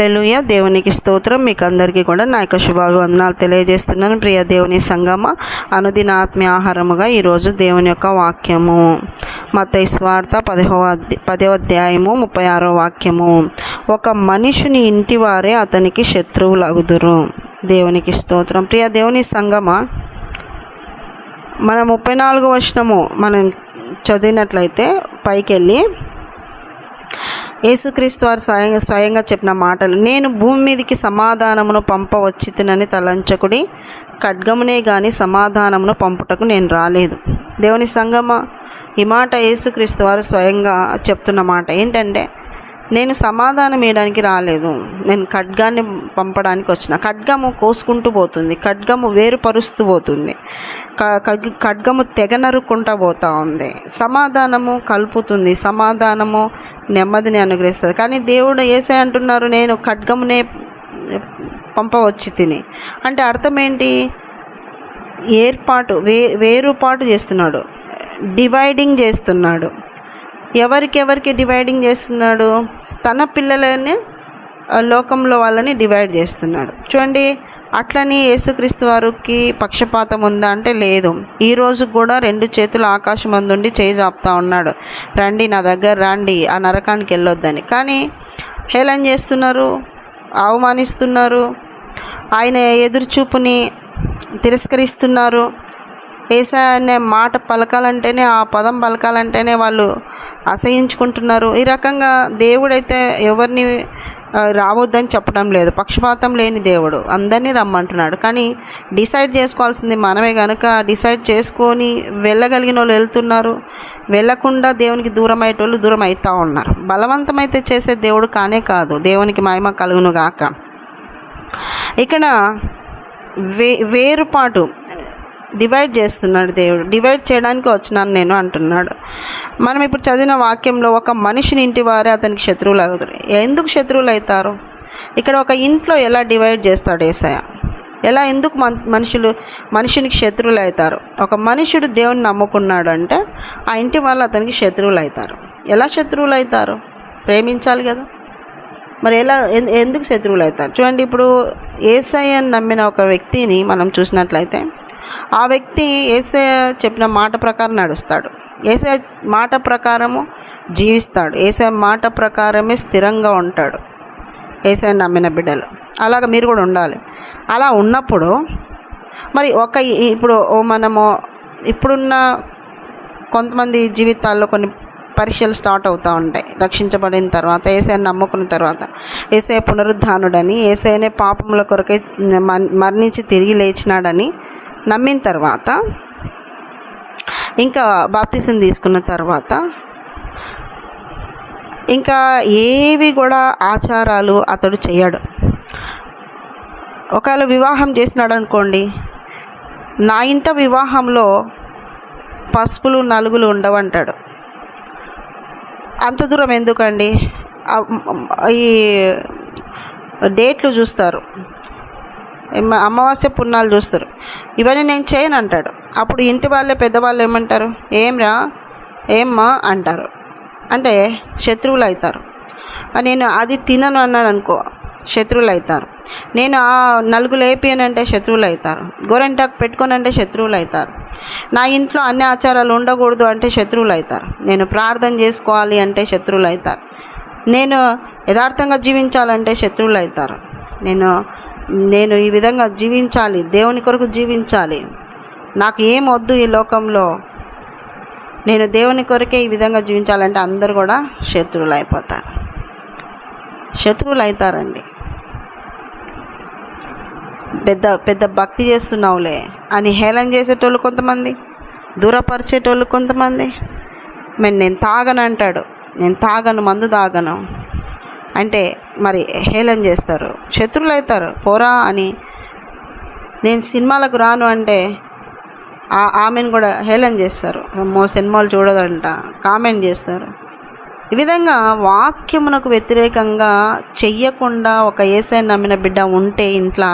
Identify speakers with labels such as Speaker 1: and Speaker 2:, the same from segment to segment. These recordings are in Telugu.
Speaker 1: లెలుయ దేవునికి స్తోత్రం. మీకు అందరికీ కూడా నా యొక్క శుభాభివందనాలు తెలియజేస్తున్నాను. ప్రియ దేవుని సంగమ అనుదిన ఆత్మీయ ఆహారముగా ఈరోజు దేవుని యొక్క వాక్యము. మత స్వార్థ పదవ పదవ అధ్యాయము ముప్పై ఆరో వాక్యము. ఒక మనిషిని ఇంటి వారే అతనికి శత్రువులు అగుదురు దేవునికి స్తోత్రం. ప్రియ దేవుని సంగమ మన ముప్పై నాలుగు వచనము మనం చదివినట్లయితే పైకి వెళ్ళి యేసుక్రీస్తు వారు స్వయంగా స్వయంగా చెప్పిన మాటలు నేను భూమి మీదకి సమాధానమును పంపవచ్చితినని తలంచకుడి ఖడ్గమునే గాని సమాధానమును పంపుటకు నేను రాలేదు. దేవుని సంగమ ఈ మాట యేసుక్రీస్తు వారు స్వయంగా చెప్తున్న మాట ఏంటంటే నేను సమాధానం ఇవ్వడానికి రాలేదు. నేను ఖడ్గాన్ని పంపడానికి వచ్చిన. ఖడ్గము కోసుకుంటూ పోతుంది. ఖడ్గము వేరుపరుస్తూ పోతుంది. క- ఖడ్గము తెగ నరుక్కుంటా పోతూ ఉంది. సమాధానము కలుపుతుంది. సమాధానము నెమ్మదిని అనుగ్రహిస్తుంది. కానీ దేవుడు ఏసే అంటున్నారు నేను ఖడ్గమునే పంపవచ్చి తిని. అంటే అర్థం ఏంటి ఏర్పాటు వే వేరుపాటు చేస్తున్నాడు. డివైడింగ్ చేస్తున్నాడు. ఎవరికెవరికి డివైడింగ్ చేస్తున్నాడు? తన పిల్లలని లోకంలో వాళ్ళని డివైడ్ చేస్తున్నాడు. చూడండి అట్లని యేసుక్రీస్తు వారికి పక్షపాతం ఉందా అంటే లేదు. ఈరోజు కూడా రెండు చేతులు ఆకాశం అందుండి చేయి చాపుతా ఉన్నాడు. రండి నా దగ్గర రండి ఆ నరకానికి వెళ్ళొద్దని. కానీ హేళన చేస్తున్నారు అవమానిస్తున్నారు ఆయన ఎదురుచూపుని తిరస్కరిస్తున్నారు. ఏసా అనే మాట పలకాలంటేనే ఆ పదం పలకాలంటేనే వాళ్ళు అసహించుకుంటున్నారు. ఈ రకంగా దేవుడైతే ఎవరిని రావద్దని చెప్పడం లేదు. పక్షపాతం లేని దేవుడు. అందరినీ రమ్మంటున్నాడు. కానీ డిసైడ్ చేసుకోవాల్సింది మనమే కనుక డిసైడ్ చేసుకొని వెళ్ళగలిగిన వాళ్ళు వెళ్తున్నారు. వెళ్ళకుండా దేవునికి దూరం అయ్యేటోళ్ళు దూరం అవుతూ ఉన్నారు. బలవంతమైతే చేసే దేవుడు కానే కాదు. దేవునికి మహిమ కలుగును గాక. ఇక్కడ వే వేరుపాటు డివైడ్ చేస్తున్నాడు దేవుడు. డివైడ్ చేయడానికి వచ్చినాను నేను అంటున్నాడు. మనం ఇప్పుడు చదివిన వాక్యంలో ఒక మనిషిని ఇంటి వారే అతనికి శత్రువులు అవుతారు. ఎందుకు శత్రువులు అవుతారు? ఇక్కడ ఒక ఇంట్లో ఎలా డివైడ్ చేస్తాడు ఏసయ ఎలా ఎందుకు మన్ మనుషులు మనుషునికి శత్రువులు అవుతారు? ఒక మనుషుడు దేవుని నమ్ముకున్నాడు అంటే ఆ ఇంటి వాళ్ళు అతనికి శత్రువులు అవుతారు. ఎలా శత్రువులు అవుతారు? ప్రేమించాలి కదా. మరి ఎలా ఎందుకు శత్రువులు అవుతారు? చూడండి ఇప్పుడు ఏసఐని నమ్మిన ఒక వ్యక్తిని మనం చూసినట్లయితే ఆ వ్యక్తి ఏసే చెప్పిన మాట ప్రకారం నడుస్తాడు. ఏసే మాట ప్రకారము జీవిస్తాడు. ఏసే మాట ప్రకారమే స్థిరంగా ఉంటాడు. ఏసే నమ్మిన బిడ్డలు. అలాగ మీరు కూడా ఉండాలి. అలా ఉన్నప్పుడు మరి ఒక ఇప్పుడు ఓ మనము ఇప్పుడున్న కొంతమంది జీవితాల్లో కొన్ని పరీక్షలు స్టార్ట్ అవుతూ ఉంటాయి. రక్షించబడిన తర్వాత ఏసైని నమ్ముకున్న తర్వాత ఏసఐ పునరుద్ధానుడని ఏసైనే పాపముల కొరకై మరణించి తిరిగి లేచినాడని నమ్మిన తర్వాత ఇంకా బాప్తీసం తీసుకున్న తర్వాత ఇంకా ఏవి కూడా ఆచారాలు అతడు చేయడు. ఒకవేళ వివాహం చేసినాడు అనుకోండి నా ఇంట వివాహంలో పసుపులు నలుగులు ఉండవంటాడు. అంత దూరం ఎందుకండి? ఈ డేట్లు చూస్తారు. అమావాస్య పుణ్యాలు చూస్తారు. ఇవన్నీ నేను చేయను అంటాడు. అప్పుడు ఇంటి వాళ్ళే పెద్దవాళ్ళు ఏమంటారు? ఏమ్రా? ఏమ్మా? అంటారు. అంటే శత్రువులు అవుతారు నేను అది తినను అన్నాను అనుకో శత్రువులు అవుతారు నేను ఆ నలుగు లేపియనంటే శత్రువులు అవుతారు గోరెంటాకు పెట్టుకోనంటే శత్రువులు అవుతారు నా ఇంట్లో అన్ని ఆచారాలు ఉండకూడదు అంటే శత్రువులు అవుతారు నేను ప్రార్థన చేసుకోవాలి అంటే శత్రువులు అవుతారు నేను యథార్థంగా జీవించాలంటే శత్రువులు అవుతారు నేను నేను ఈ విధంగా జీవించాలి దేవుని కొరకు జీవించాలి. నాకు ఏం వద్దు ఈ లోకంలో. నేను దేవుని కొరకే ఈ విధంగా జీవించాలంటే అందరు కూడా శత్రువులు అయిపోతారు. శత్రువులు అవుతారండి. పెద్ద పెద్ద భక్తి చేస్తున్నావులే అని హేళన చేసేటోళ్ళు కొంతమంది దూరపరిచేటోళ్ళు కొంతమంది. మరి నేను తాగను అంటాడు. నేను తాగను మందు తాగను. అంటే మరి హేళన చేస్తారు. శత్రువులు అవుతారు పోరా అని నేను సినిమాలకు రాను అంటే ఆమెను కూడా హేళన చేస్తారు. అమ్మో సినిమాలు చూడదంట కామెంట్ చేస్తారు. ఈ విధంగా వాక్యమునకు వ్యతిరేకంగా చెయ్యకుండా ఒక ఏసై నమ్మిన బిడ్డ ఉంటే ఇంట్లో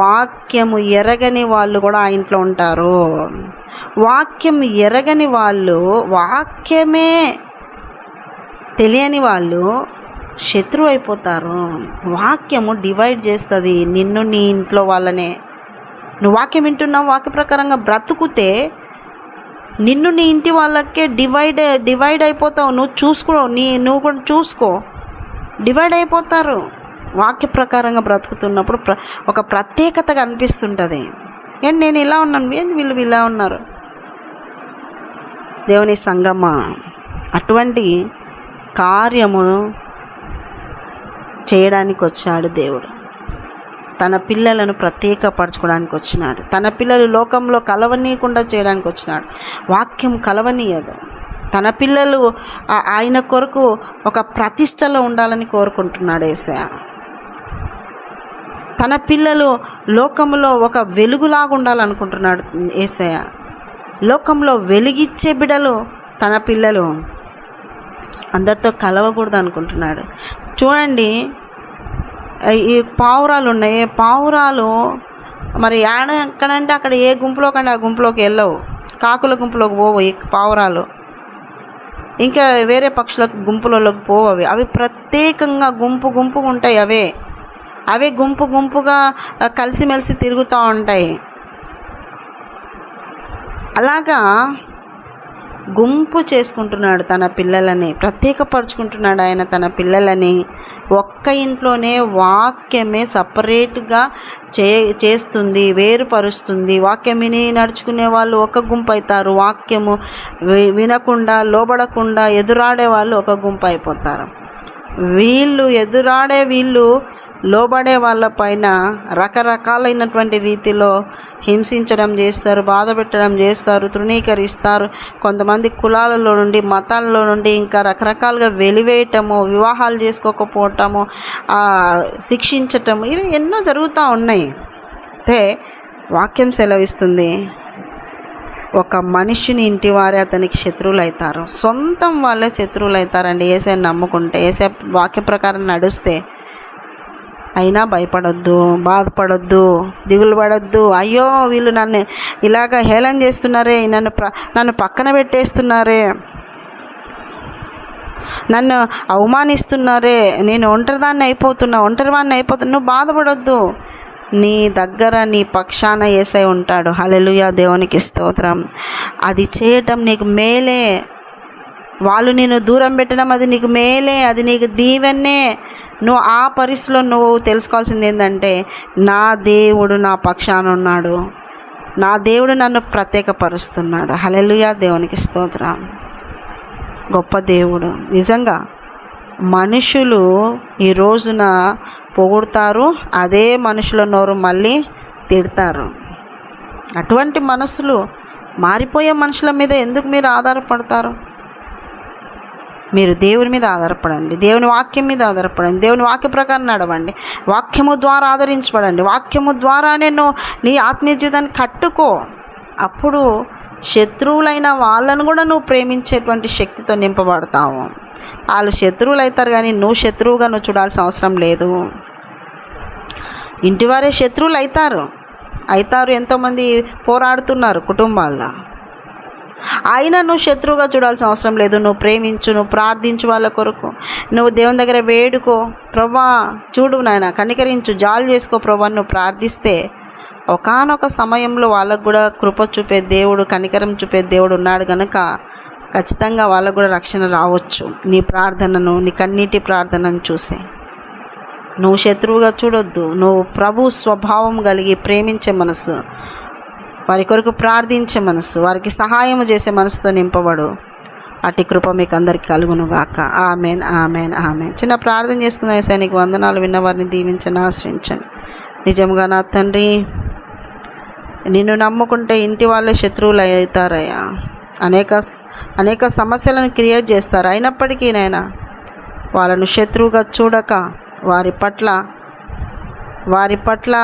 Speaker 1: వాక్యము ఎరగని వాళ్ళు కూడా ఆ ఇంట్లో ఉంటారు. వాక్యం ఎరగని వాళ్ళు వాక్యమే తెలియని వాళ్ళు శత్రువు అయిపోతారు. వాక్యము డివైడ్ చేస్తుంది. నిన్ను నీ ఇంట్లో వాళ్ళనే. నువ్వు వాక్యం వింటున్నావు వాక్య ప్రకారంగా బ్రతుకుతే నిన్ను నీ ఇంటి వాళ్ళకే డివైడ్ డివైడ్ అయిపోతావు. నువ్వు చూసుకో నీ నువ్వు కూడా చూసుకో. డివైడ్ అయిపోతారు. వాక్య ప్రకారంగా బ్రతుకుతున్నప్పుడు ప్ర ఒక ప్రత్యేకత కనిపిస్తుంటుంది ఏంటి నేను ఇలా ఉన్నాను ఏంటి వీళ్ళు ఇలా ఉన్నారు? దేవుని సంగమ. అటువంటి కార్యము చేయడానికి వచ్చాడు దేవుడు. తన పిల్లలను ప్రత్యేకపరచుకోవడానికి వచ్చినాడు తన పిల్లలు లోకంలో కలవనీయకుండా చేయడానికి వచ్చినాడు వాక్యం కలవనీయదు. తన పిల్లలు ఆయన కొరకు ఒక ప్రతిష్టలో ఉండాలని కోరుకుంటున్నాడు ఏసయ. తన పిల్లలు లోకంలో ఒక వెలుగులాగా ఉండాలనుకుంటున్నాడు ఏసయ. లోకంలో వెలిగిచ్చే బిడలు తన పిల్లలు. అందరితో కలవకూడదు అనుకుంటున్నాడు చూడండి ఈ పావురాలు ఉన్నాయి. పావురాలు మరి ఆడ ఎక్కడంటే అక్కడ ఏ గుంపులో కంటే ఆ గుంపులోకి వెళ్ళవు. కాకుల గుంపులోకి పోవు ఈ పావురాలు. ఇంకా వేరే పక్షుల గుంపులలోకి పోవు అవి. అవి ప్రత్యేకంగా గుంపు గుంపుగా ఉంటాయి అవే. అవే గుంపు గుంపుగా కలిసిమెలిసి తిరుగుతూ ఉంటాయి. అలాగా గుంపు చేసుకుంటున్నాడు తన పిల్లలని ప్రత్యేకపరుచుకుంటున్నాడు ఆయన తన పిల్లలని. ఒక్క ఇంట్లోనే వాక్యమే సపరేట్గా చే చేస్తుంది వేరుపరుస్తుంది. వాక్యం విని నడుచుకునే వాళ్ళు ఒక గుంపు అవుతారు వాక్యము వి- వినకుండా లోబడకుండా ఎదురాడే వాళ్ళు ఒక గుంపు అయిపోతారు. వీళ్ళు ఎదురాడే వీళ్ళు లోబడే వాళ్ళ పైన రకరకాలైనటువంటి రీతిలో హింసించడం చేస్తారు బాధ పెట్టడం చేస్తారు తృణీకరిస్తారు. కొంతమంది కులాలలో నుండి మతాలలో నుండి ఇంకా రకరకాలుగా వెలివేయటము వివాహాలు చేసుకోకపోవటము శిక్షించటము ఇవి ఎన్నో జరుగుతూ ఉన్నాయి. అయితే వాక్యం సెలవిస్తుంది. ఒక మనిషిని ఇంటి వారే అతనికి శత్రువులు అవుతారు సొంతం వాళ్ళే శత్రువులు అవుతారండి ఏసే నమ్ముకుంటే ఏసే వాక్య ప్రకారం నడుస్తే అయినా భయపడొద్దు బాధపడొద్దు దిగులు పడొద్దు. అయ్యో వీళ్ళు నన్ను ఇలాగ హేళన చేస్తున్నారే నన్ను నన్ను పక్కన పెట్టేస్తున్నారే నన్ను అవమానిస్తున్నారే నేను ఒంటరిదాన్ని అయిపోతున్నా ఒంటరివాన్ని అయిపోతున్నా నువ్వు బాధపడొద్దు. నీ దగ్గర నీ పక్షాన ఏసై ఉంటాడు. హలెలుయా దేవునికి స్తోత్రం. అది చేయటం నీకు మేలే. వాళ్ళు నేను దూరం పెట్టడం అది నీకు మేలే. అది నీకు దీవెన్నే. నువ్వు ఆ పరిస్థితిలో నువ్వు తెలుసుకోవాల్సింది ఏంటంటే నా దేవుడు నా పక్షాన ఉన్నాడు. నా దేవుడు నన్ను ప్రత్యేకపరుస్తున్నాడు. హలెలుయా దేవునికి స్తోత్రం. గొప్ప దేవుడు. నిజంగా మనుషులు ఈ రోజున పొగుడుతారు అదే మనుషుల నోరు మళ్ళీ తిడతారు. అటువంటి మనసులు మారిపోయే మనుషుల మీద ఎందుకు మీరు ఆధారపడతారు? మీరు దేవుని మీద ఆధారపడండి. దేవుని వాక్యం మీద ఆధారపడండి. దేవుని వాక్య ప్రకారం నడవండి. వాక్యము ద్వారా ఆదరించబడండి. వాక్యము ద్వారా నేను నీ ఆత్మీయ జీవితాన్ని కట్టుకో. అప్పుడు శత్రువులైన వాళ్ళను కూడా నువ్వు ప్రేమించేటువంటి శక్తితో నింపబడతావు. వాళ్ళు శత్రువులు అవుతారు కానీ నువ్వు శత్రువుగా నువ్వు చూడాల్సిన అవసరం లేదు. ఇంటివారే శత్రువులు అవుతారు అవుతారు ఎంతోమంది పోరాడుతున్నారు కుటుంబాల్లో. అయినా నువ్వు శత్రువుగా చూడాల్సిన అవసరం లేదు. నువ్వు ప్రేమించు నువ్వు ప్రార్థించు వాళ్ళ కొరకు. నువ్వు దేవుని దగ్గర వేడుకో. ప్రభా చూడు నాయన కనికరించు జాలు చేసుకో ప్రభా నువ్వు ప్రార్థిస్తే ఒకానొక సమయంలో వాళ్ళకు కూడా కృప చూపే దేవుడు కనికరం చూపే దేవుడు ఉన్నాడు కనుక ఖచ్చితంగా వాళ్ళకు కూడా రక్షణ రావచ్చు. నీ ప్రార్థనను నీ కన్నీటి ప్రార్థనను చూసే. నువ్వు శత్రువుగా చూడొద్దు. నువ్వు ప్రభు స్వభావం కలిగి ప్రేమించే మనసు. వారి కొరకు ప్రార్థించే మనసు వారికి సహాయం చేసే మనసుతో నింపబడు. అటు కృప మీకు అందరికి కలుగును గాక ఆమెన్ ఆమెన్ ఆమెన్. చిన్న ప్రార్థన చేసుకుందాం. ఏసయ్య, వందనాలు విన్న వారిని దీవించండి ఆశ్రయించండి నిజంగా నా తండ్రి నిన్ను నమ్ముకుంటే ఇంటి వాళ్ళే శత్రువులు అవుతారయ్యా అనేక అనేక సమస్యలను క్రియేట్ చేస్తారు. అయినప్పటికీ నాయన వాళ్ళను శత్రువుగా చూడక వారి పట్ల వారి పట్ల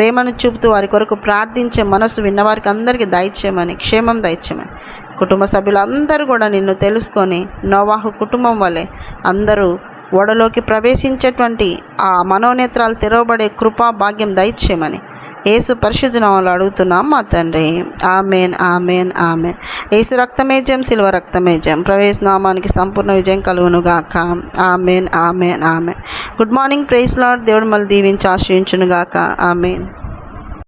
Speaker 1: ప్రేమను చూపుతూ వారి కొరకు ప్రార్థించే మనసు విన్నవారికి అందరికీ దయచేయమని క్షేమం దయచేయమని. కుటుంబ సభ్యులందరూ కూడా నిన్ను తెలుసుకొని నోవాహు కుటుంబం వలె అందరూ ఓడలోకి ప్రవేశించేటువంటి ఆ మనోనేత్రాలు తెరవబడే కృపా భాగ్యం దయచేయమని. ఏసు పరిశుద్ధ నామములో అడుగుతున్నాం మా తండ్రి. Amen amen amen. ఏసు రక్తమేజం శిల్వ రక్తమేజం ప్రవేశ నామానికి సంపూర్ణ విజయం కలుగునుగాక. Amen amen amen. Good morning praise Lord దేవుడు మళ్ళీ దీవించి ఆశ్రయించును గాక ఆమెన్.